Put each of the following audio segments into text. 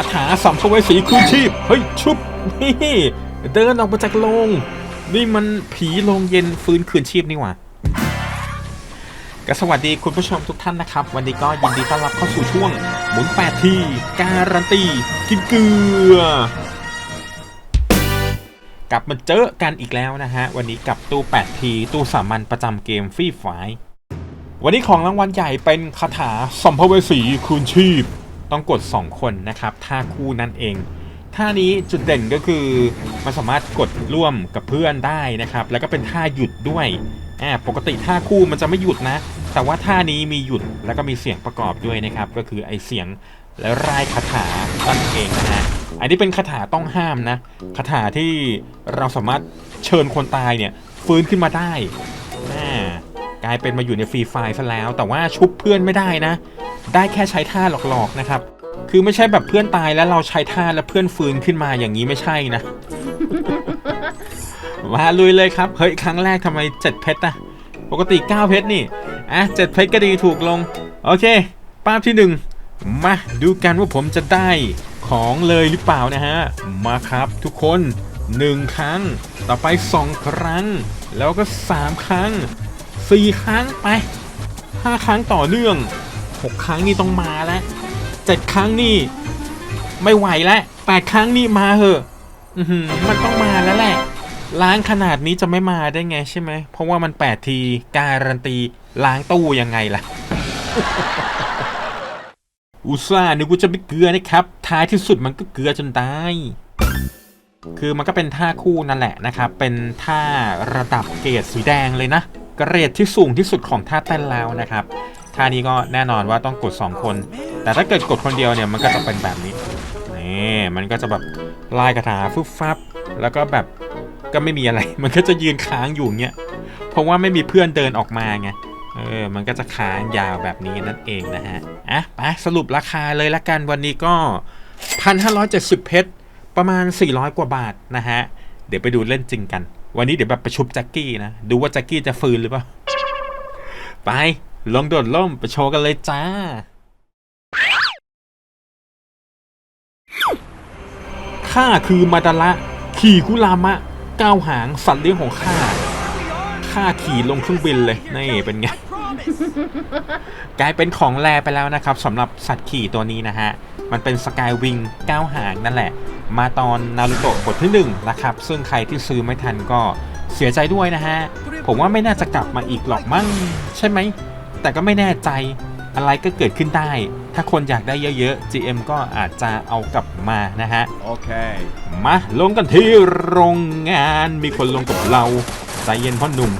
าถาสัมภเวสีคืนชีพ เฮ้ย ชุบ นี่เดินออกมาจากโรงนี่มันผีโรงเย็นฟื้นคืนชีพนี่หว่าก็สวัสดีคุณผู้ชมทุกท่านนะครับ วันนี้ก็ยินดีต้อนรับเข้าสู่ช่วง หมุน8ทีการันตี กินเกลือ กลับมาเจอกันอีกแล้วนะฮะ วันนี้กับตู้8ทีตู้สามัญประจำเกมฟรีไฟล์วันนี้ของรางวัลใหญ่เป็นคาถาสัมภเวสีคืนชีพ ต้องกด 2 คนนะครับท่าคู่นั่นเองท่านี้จุดเด่นก็คือมันสามารถกดร่วมกับเพื่อนได้นะครับ แล้วก็เป็นท่าหยุดด้วยอ่าปกติท่าคู่มันจะไม่หยุดนะ แต่ว่าท่านี้มีหยุดแล้วก็มีเสียงประกอบด้วยนะครับ ก็คือไอเสียงและรายคาถานั่นเองนะฮะอันนี้เป็นคาถาต้องห้ามนะคาถาที่เราสามารถเชิญคนตายเนี่ยฟื้นขึ้นมาได้อ่า กลายเป็นมาอยู่ในฟรีไฟล์ซะแล้ว แต่ว่าชุบเพื่อนไม่ได้นะ ได้แค่ใช้ท่าหลอกๆนะครับ คือไม่ใช่แบบเพื่อนตายแล้วเราใช้ท่าแล้วเพื่อนฟื้นขึ้นมาอย่างนี้ไม่ใช่นะมาลุยเลยครับ เฮ้ยครั้งแรกทำไมเจ็ดเพชรอะปกติ9เพชรนี่อะเจ็ดเพชรก็ดีถูกลง โอเคป้าบที่หนึ่งมาดูกันว่าผมจะได้ของเลยหรือเปล่านะฮะ มาครับทุกคน 1 ครั้ง ต่อไป 2 ครั้ง แล้วก็ 3 ครั้ง 4ครั้งไป5ครั้งต่อเนื่อง6ครั้งนี่ต้องมาแล้ว7ครั้งนี่ไม่ไหวแล้ว8ครั้งนี่มาเหอะมันต้องมาแล้วแหละล้างขนาดนี้จะไม่มาได้ไงใช่ไหม เพราะว่ามัน 8 ทีการันตีล้างตู้ยังไงล่ะ อุตส่าหนึกว่าจะไม่เกลือนะครับ ท้ายที่สุดมันก็เกลือจนได้คือมันก็เป็นท่าคู่นั่นแหละนะครับ เป็นท่าระดับเกรดสีแดงเลยนะ เกรดที่สูงที่สุดของท่าเต้นแล้วนะครับท่านี้ก็แน่นอนว่าต้องกด 2 คน แต่ถ้าเกิดกดคนเดียวเนี่ยมันก็จะเป็นแบบนี้นี่มันก็จะแบบลายกระถาฟึบฟับ แล้วก็แบบก็ไม่มีอะไร มันก็จะยืนค้างอยู่เงี้ยเพราะว่าไม่มีเพื่อนเดินออกมาไงเออมันก็จะค้างยาวแบบนี้นั่นเองนะฮะอะไปสรุปราคาเลยละกันวันนี้ก็ 1,570 เพชรประมาณ 400 กว่าบาทนะฮะ เดี๋ยวไปดูเล่นจริงกัน วันนี้เดี๋ยวแบบประชุบแจ็คกี้นะ ดูว่าแจ็คกี้จะฟื้นหรือเปล่า ไป ลงโดดล่ม ไปโชว์กันเลยจ้า ข้าคือมาดาระขี่คุลามะ ก้าวหางสัตว์เลี้ยงของข้า ข้าขี่ลงเครื่องบินเลย นี่เป็นไง กลายเป็นของแรไปแล้วนะครับสำหรับสัตว์ขี่ตัวนี้นะฮะ มันเป็นสกายวิงก้าวหางนั่นแหละ มาตอนนารูโตะบทที่1นะครับ ซึ่งใครที่ซื้อไม่ทันก็เสียใจด้วยนะฮะ ผมว่าไม่น่าจะกลับมาอีกหรอกมั้งใช่ไหม แต่ก็ไม่แน่ใจอะไรก็เกิดขึ้นได้ ถ้าคนอยากได้เยอะๆ GM ก็อาจจะเอากลับมานะฮะ Okay. มาลงกันที่โรงงานมีคนลงกับเรา ใจเย็นพ่อหนุ่ม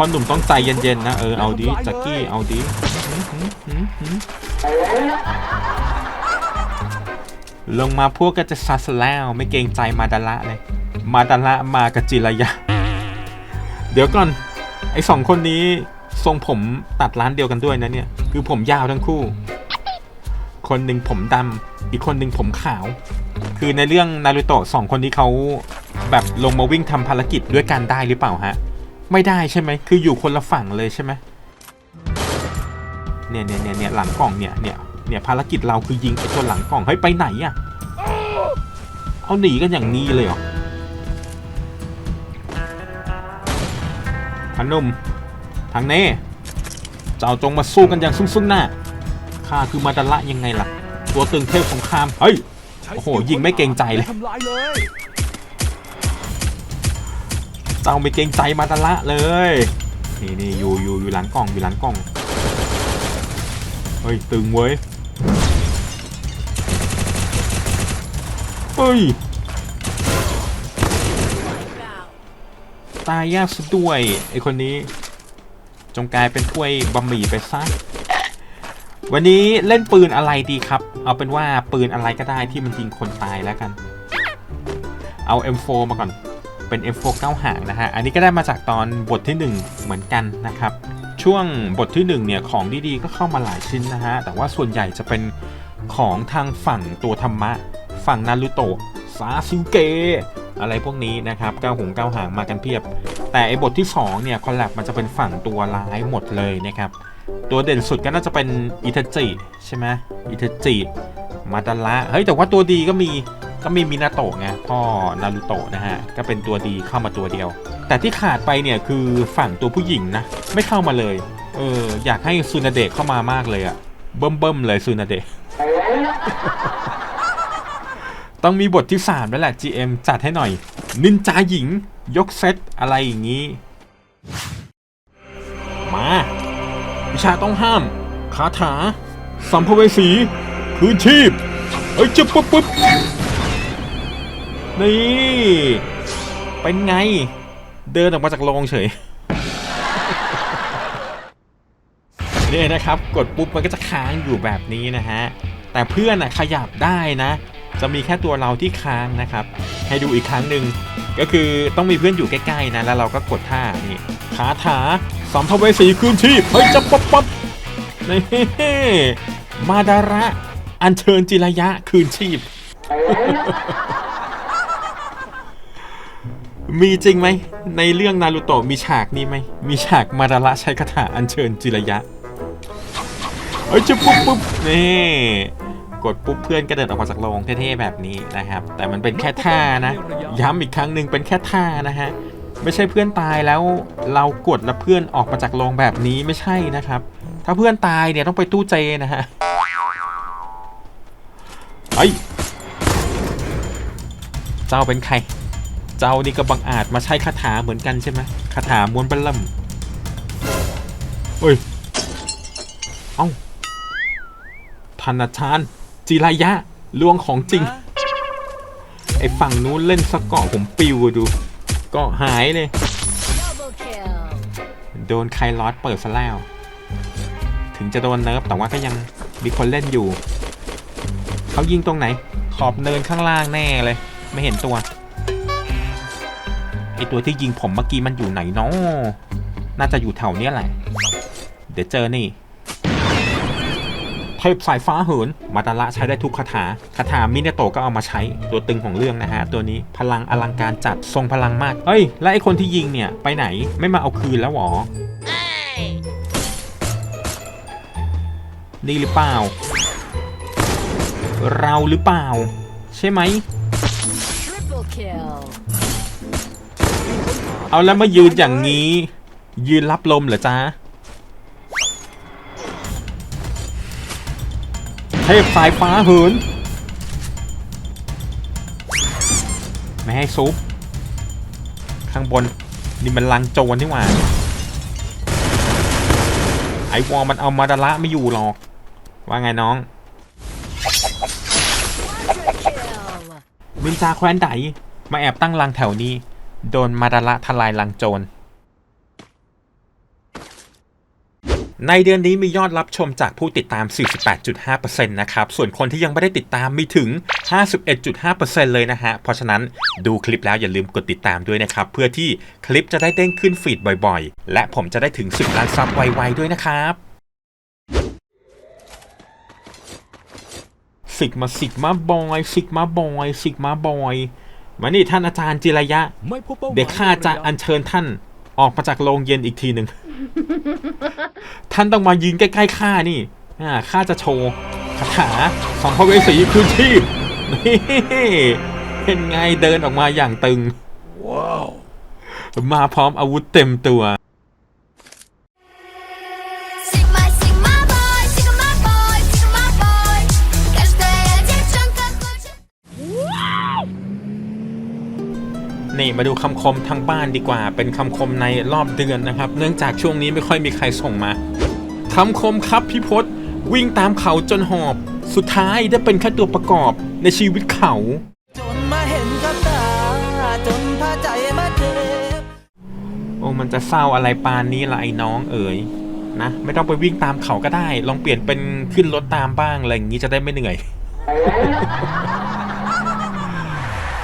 พ่อหนุ่มต้องใจเย็นๆนะ เออ เอาดิจักกี้เอาดิลงมาพวกก็จะซัสแล้วไม่เกรงใจมาดาระเลย มาดาระมากับจิระยาเดี๋ยวก่อน ไอสองคนนี้ทรงผมตัดร้านเดียวกันด้วยนะเนี่ย คือผมยาวทั้งคู่ คนหนึ่งผมดำอีกคนหนึ่งผมขาว คือในเรื่องนารูโตะสองคนนี้เขาแบบลงมาวิ่งทำภารกิจด้วยกันได้หรือเปล่าฮะ ไม่ได้ใช่ไหมคืออยู่คนละฝั่งเลยใช่ไหมเนี่ยเนี่ยเนี่ยเนี่ยหลังกล่องเนี่ยเนี่ยเนี่ยภารกิจเราคือยิงไอ้ตัวหลังกล่องเฮ้ยไปไหนอะเอาหนีกันอย่างนี้เลยเหรอพันมทางเน่เจ้าจงมาสู้กันอย่างซึ่งๆหน้าข้าคือมาดาระยังไงล่ะ ตัวตึงเทพสงครามเฮ้ยโอ้โหยิงไม่เกรงใจเลย เลยเจ้าไม่เกรงใจมาดาระเลย นี่นี่อยู่อยู่อยู่หลังกล่องอยู่หลังกล่อง เฮ้ยตึงเว้ย เฮ้ย ตายยากซะด้วยไอคนนี้ จงกลายเป็นถ้วยบะหมี่ไปซะวันนี้เล่นปืนอะไรดีครับ เอาเป็นว่าปืนอะไรก็ได้ที่มันยิงคนตายแล้วกัน เอา M4 มาก่อน เป็น M4 เก้าหางนะฮะ อันนี้ก็ได้มาจากตอนบทที่ 1 เหมือนกันนะครับ ช่วงบทที่ 1 เนี่ย ของดีๆ ก็เข้ามาหลายชิ้นนะฮะ แต่ว่าส่วนใหญ่จะเป็นของทางฝั่งตัวธรรมะ ฝั่งนารูโตะซาสึเกะอะไรพวกนี้นะครับเก้าหงเก้าหางมากันเพียบ แต่ไอ้บทที่ 2 เนี่ย คอลแลบมันจะเป็นฝั่งตัวร้ายหมดเลยนะครับ ตัวเด่นสุดก็น่าจะเป็นอิทาจิใช่ไหมอิทาจิมาดาระเฮ้ยแต่ว่าตัวดีก็มี ก็มีมินาโตะไงพ่อนารูโตะนะฮะ ก็เป็นตัวดีเข้ามาตัวเดียว แต่ที่ขาดไปเนี่ยคือฝั่งตัวผู้หญิงนะ ไม่เข้ามาเลย เออ อยากให้ซูนาเดะเข้ามามากเลยอะเบิ่มเบิ่มเลยซูนาเดะต้องมีบทที่ 3 แล้วแหละ GM จัดให้หน่อย นินจาหญิง ยกเซตอะไรอย่างนี้ มา วิชาต้องห้าม คาถา สัมภเวสี คืนชีพ เอ้ยจะปุ๊บปุ๊บ นี่ เป็นไง เดินออกมาจากโรงเฉยเนี่ยนะครับ กดปุ๊บมันก็จะค้างอยู่แบบนี้นะฮะ แต่เพื่อนอะขยับได้นะ จะมีแค่ตัวเราที่ค้างนะครับ ให้ดูอีกครั้งหนึ่งก็คือต้องมีเพื่อนอยู่ใกล้ๆนะ แล้วเราก็กดท่านี่คาถาสัมภเวสีคืนชีพเฮ้ยจะป๊บป๊บนี่มาดาระ อัญเชิญจิระยะคืนชีพ มีจริงไหม ในเรื่องนารูโตะมีฉากนี้ไหม มีฉากมาดาระใช้คาถาอัญเชิญจิระยะเฮ้ยจะปุ๊บปุ๊บนี่กดปุ๊บเพื่อนก็เดินออกมาจากโรงเท่ๆแบบนี้นะครับ แต่มันเป็นแค่ท่านะ ย้ำอีกครั้งหนึ่งเป็นแค่ท่านะฮะไม่ใช่เพื่อนตายแล้วเรากดแล้วเพื่อนออกมาจากโรงแบบนี้ไม่ใช่นะครับ ถ้าเพื่อนตายเนี่ยต้องไปตู้เจนะฮะเฮ้เจ้าเป็นใคร เจ้านี่ก็บังอาจมาใช้คาถาเหมือนกันใช่ไหมคาถาม้วนบัลลัมเฮ้ย เอ้าธนชานจิรายะลวงของจริง ไอ้ฝั่งนู้นเล่นสกเกาะผมปิวอะดูเก็หายเลย Double kill. โดนไคลอสเปิดซะแล้ว ถึงจะโดนเนิร์ฟแต่ว่าก็ยังมีคนเล่นอยู่ เขายิงตรงไหน ขอบเนินข้างล่างแน่เลย ไม่เห็นตัว ไอตัวที่ยิงผมเมื่อกี้มันอยู่ไหนเนาะน่าจะอยู่แถวเนี้ยแหละ เดี๋ยวเจอนี่ เทพสายฟ้าเหิน มาดาระใช้ได้ทุกคาถา คาถามิเนโตก็เอามาใช้ ตัวตึงของเรื่องนะฮะ ตัวนี้พลังอลังการจัด ทรงพลังมากเฮ้ย แล้วไอคนที่ยิงเนี่ย ไปไหน ไม่มาเอาคืนแล้วหรอ นี่หรือเปล่า เราหรือเปล่า ใช่ไหม เอาแล้วมายืนอย่างนี้ ยืนรับลมเหรอจ๊ะเทพสายฟ้าเหินไม่ให้ซุปข้างบนนี่มันลังโจรนี่หว่าไอวอลมันเอามาดาระไม่อยู่หรอก ว่าไงน้อง Quadra kill. นินจาแคว้นไดมาแอบตั้งรังแถวนี้ โดนมาดาระทลายรังโจร ในเดือนนี้มียอดรับชมจากผู้ติดตาม 48.5%นะครับ ส่วนคนที่ยังไม่ได้ติดตามมีถึง 51.5%เลยนะฮะ เพราะฉะนั้นดูคลิปแล้วอย่าลืมกดติดตามด้วยนะครับ เพื่อที่คลิปจะได้เด้งขึ้นฟีดบ่อยๆ และผมจะได้ถึง 10 ล้านซับไวๆด้วยนะครับสิกมาสิกมาบอยสิกมาบอยสิกมาบอย มานี่ท่านอาจารย์จิรยะ ไม่พบเป้าหมายเดี๋ยวข้าจะอัญเชิญท่านออกมาจากโรงเย็นอีกทีหนึ่ง ท่านต้องมายืนใกล้ๆข้านี่อ่าข้าจะโชว์คาถาสองพระเวสีคืนชีพนี่เป็นไงเดินออกมาอย่างตึง ว้าว มาพร้อมอาวุธเต็มตัว นี่มาดูคำคมทางบ้านดีกว่า เป็นคำคมในรอบเดือนนะครับ เนื่องจากช่วงนี้ไม่ค่อยมีใครส่งมาคำคมครับพี่พศวิ่งตามเขาจนหอบ สุดท้ายได้เป็นแค่ตัวประกอบในชีวิตเขาจนมาเห็นกับตาจนพาใจมาเจ็บโอ้มันจะเศร้าอะไรปานนี้ละไอ้น้องเอ๋ยนะไม่ต้องไปวิ่งตามเขาก็ได้ ลองเปลี่ยนเป็นขึ้นรถตามบ้างอะไรอย่างนี้จะได้ไม่เหนื่อย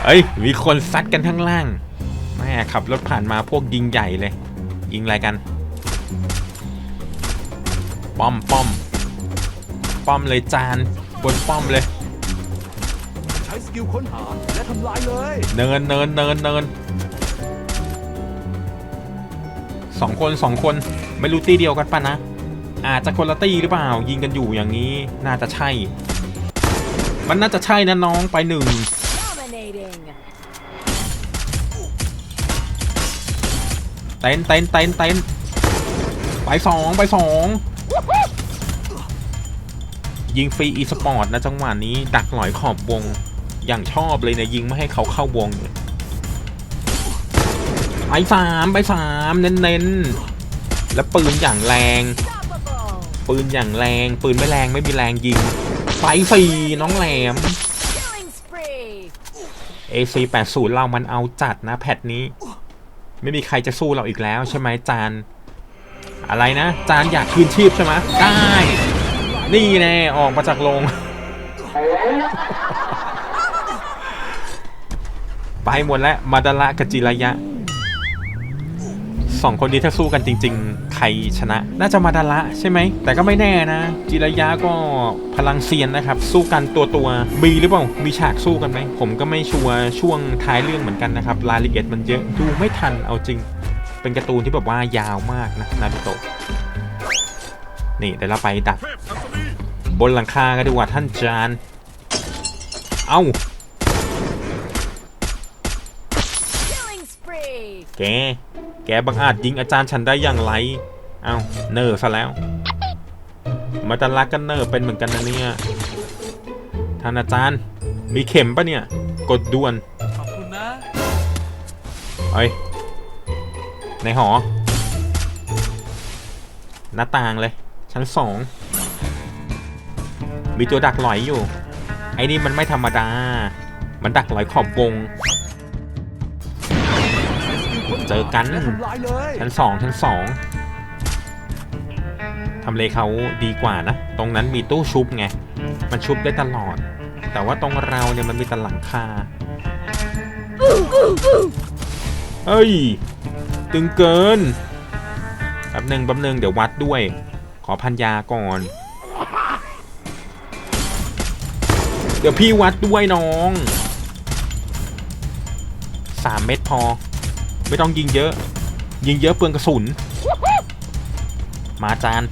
เอ้ย มีคนซัดกันข้างล่างแม่ขับรถผ่านมาพวกยิงใหญ่เลย ยิงอะไรกัน ป้อมป้อมป้อมเลยจานบนป้อมเลย ใช้สกิลค้นหาและทำลายเลย เนินเนินเนินเนินสองคนสองคนไม่รู้ตีเดียวกันปะนะ อาจจะคนละตีหรือเปล่า ยิงกันอยู่อย่างนี้ น่าจะใช่ มันน่าจะใช่นะน้องไปหนึ่ง Dominating. เต้นเต้นเต้นเต้นไปสองไปสองยิงฟรีอีสปอร์ตนะจังหวะนี้ ดักหลอยขอบวงอย่างชอบเลยเนี่ยยิงไม่ให้เขาเข้าวงไปสามไปสามเน้นๆ แล้วปืนอย่างแรง ปืนอย่างแรง ปืนไม่แรงไม่มีแรงยิงไปสี่น้องแหลม AC80 เรามันเอาจัดนะแพทนี้ ไม่มีใครจะสู้เราอีกแล้วใช่ไหมจาน อะไรนะ จานอยากคืนชีพใช่ไหมได้ นี่แน่ออกมาจากโรงไปหมดแล้วมาดาละกจิระยะ สองคนนี้ถ้าสู้กันจริง ๆ ใครชนะ น่าจะมาดาระใช่ไหม แต่ก็ไม่แน่นะ จิระยะก็พลังเซียนนะครับ สู้กันตัวตัวๆมีหรือเปล่า มีฉากสู้กันไหม ผมก็ไม่ชัวร์ช่วงท้ายเรื่องเหมือนกันนะครับ รายละเอียดมันเยอะ ดูไม่ทันเอาจริง เป็นการ์ตูนที่แบบว่ายาวมากนะ นารูโตะ นี่เดี๋ยวเราไปดัก บนหลังคากันดีกว่าท่านจาน เอ้า Killing spree. แก แกบังอาจยิงอาจารย์ฉันได้อย่างไร เอ้าเนอร์ซะแล้ว มาตาลักกันเนอร์เป็นเหมือนกันนะเนี่ยท่านอาจารย์ มีเข็มปะเนี่ย กดด่วน ขอบคุณนะเอ้ย ในหอ หน้าต่างเลย ชั้นสอง มีตัวดักหลอยอยู่ ไอ้นี่มันไม่ธรรมดา มันดักหลอยขอบวง เจอกันและทำลายเลยชั้นสองชั้นสองทำเลเขาดีกว่านะ ตรงนั้นมีตู้ชุบไง มันชุบได้ตลอด แต่ว่าตรงเราเนี่ยมันมีแต่หลังคาเฮ้ย ตึงเกินแป๊บหนึ่งแป๊บหนึ่งเดี๋ยววัดด้วย ขอพันยาก่อน เดี๋ยวพี่วัดด้วยน้องสามเม็ดพอ ไม่ต้องยิงเยอะ ยิงเยอะเปลืองกระสุน มาจาน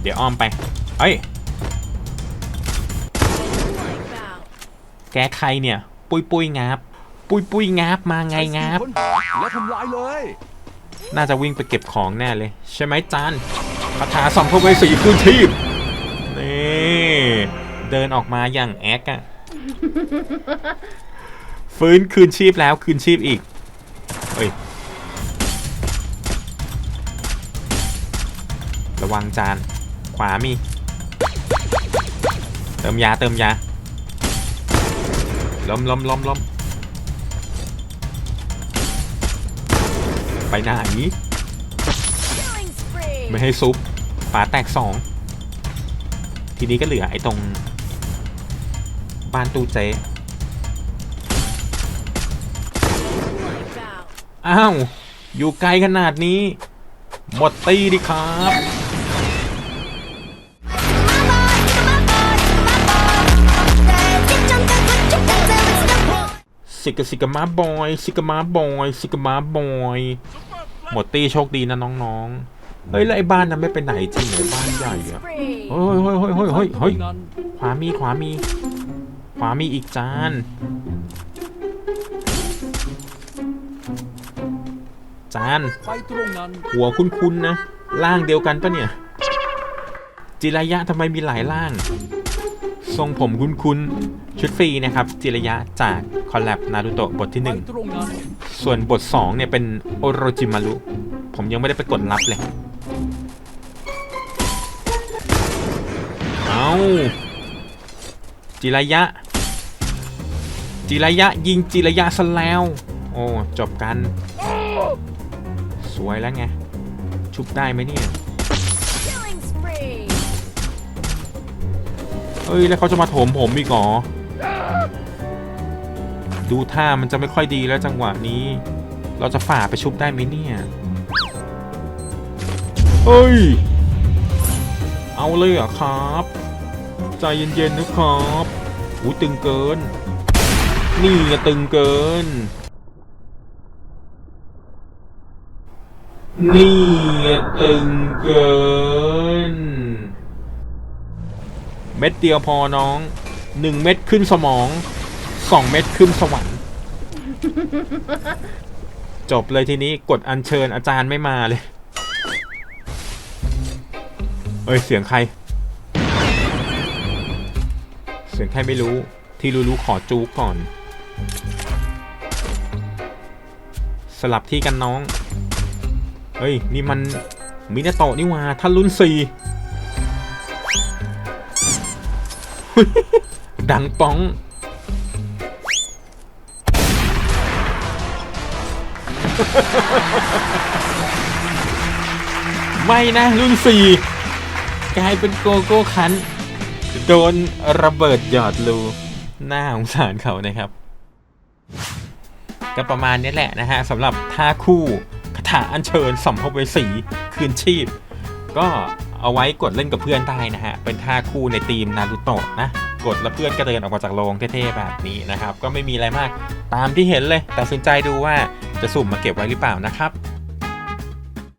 เดี๋ยวอ้อมไป เอ้ย Wipe out. แกใครเนี่ย ปุยปุยงับ ปุยปุยงับมาไงงับค้นหาและทำลายเลย น่าจะวิ่งไปเก็บของแน่เลย ใช่ไหมจานคาถาสองพระเวสีคืนชีพนี่เดินออกมาอย่างแอคอะฟื้นคืนชีพแล้วคืนชีพอีก ระวังจาน ขวามี เติมยาเติมยาล้มล้มล้มล้มไปไหน Killing spree. ไม่ให้ซุปฝาแตกสองทีนี้ก็เหลือไอ้ตรง บ้านตู้เจ๊อ้าว อยู่ไกลขนาดนี้ หมดตีดิครับ สิกะสิกะมาบอยสิกะมาบอยสิกะมาบอยหมดตีโชคดีนะน้องๆ เฮ้ยแล้วไอ้บ้านนั้นไม่ไปไหนจริงเหรอบ้านใหญ่อะ Spree. เฮ้ยเฮ้ยเฮ้ยเฮ้ยเฮ้ยเฮ้ยตรงนั้นขวามีขวามีขวามีอีกจานจานไปตรงนั้นหัวคุ้นๆนะร่างเดียวกันปะเนี่ย จิระยะทำไมมีหลายร่าง ทรงผมคุ้นๆ ชุดฟรีนะครับจิระยะจากคอลแลบนารูโตะบทที่ไปตรงนั้น1ส่วนบท 2 เนี่ยเป็นโอโรจิมารุผมยังไม่ได้ไปกดรับเลย เอาจิระยะ จิระยะยิงจิระยะซะแล้ว โอ้ จบกัน สวยแล้วไง ชุบได้ไหมเนี่ย เอ้ยแล้วเขาจะมาโถมผมอีกเหรอ ดูท่ามันจะไม่ค่อยดีแล้วจังหวะนี้ เราจะฝ่าไปชุบได้ไหมเนี่ยเฮ้ย เอาเลยเหรอครับ ใจเย็นๆนะครับอู้ตึงเกิน นี่ไงตึงเกิน นี่ตึงเกิน เม็ดเดียวพอน้องหนึ่งเม็ดขึ้นสมองสองเม็ดขึ้นสวรรค์จบเลยทีนี้กดอัญเชิญอาจารย์ไม่มาเลยเอ้ยเสียงใคร เสียงใครไม่รู้ที่รู้ๆขอจูกก่อน สลับที่กันน้อง เฮ้ย นี่มันมินาโตะนี่ว่าท่านรุ่นสี่ ดังป้อง ไม่นะ รุ่นสี่กลายเป็นโกโก้คัน โดนระเบิดหยอดรูหน้าสงสารเขานะครับ ก็ประมาณนี้แหละนะฮะสำหรับท่าคู่คาถาอัญเชิญสัมภเวสีคืนชีพ ก็ เอาไว้กดเล่นกับเพื่อนได้นะฮะ เป็นท่าคู่ในทีมนารูโตะนะ กดแล้วเพื่อนก็เดินออกมาจากโรงเท่ๆแบบนี้นะครับ ก็ไม่มีอะไรมากตามที่เห็นเลย ตัดสินใจดูว่าจะสุ่มมาเก็บไว้หรือเปล่านะครับ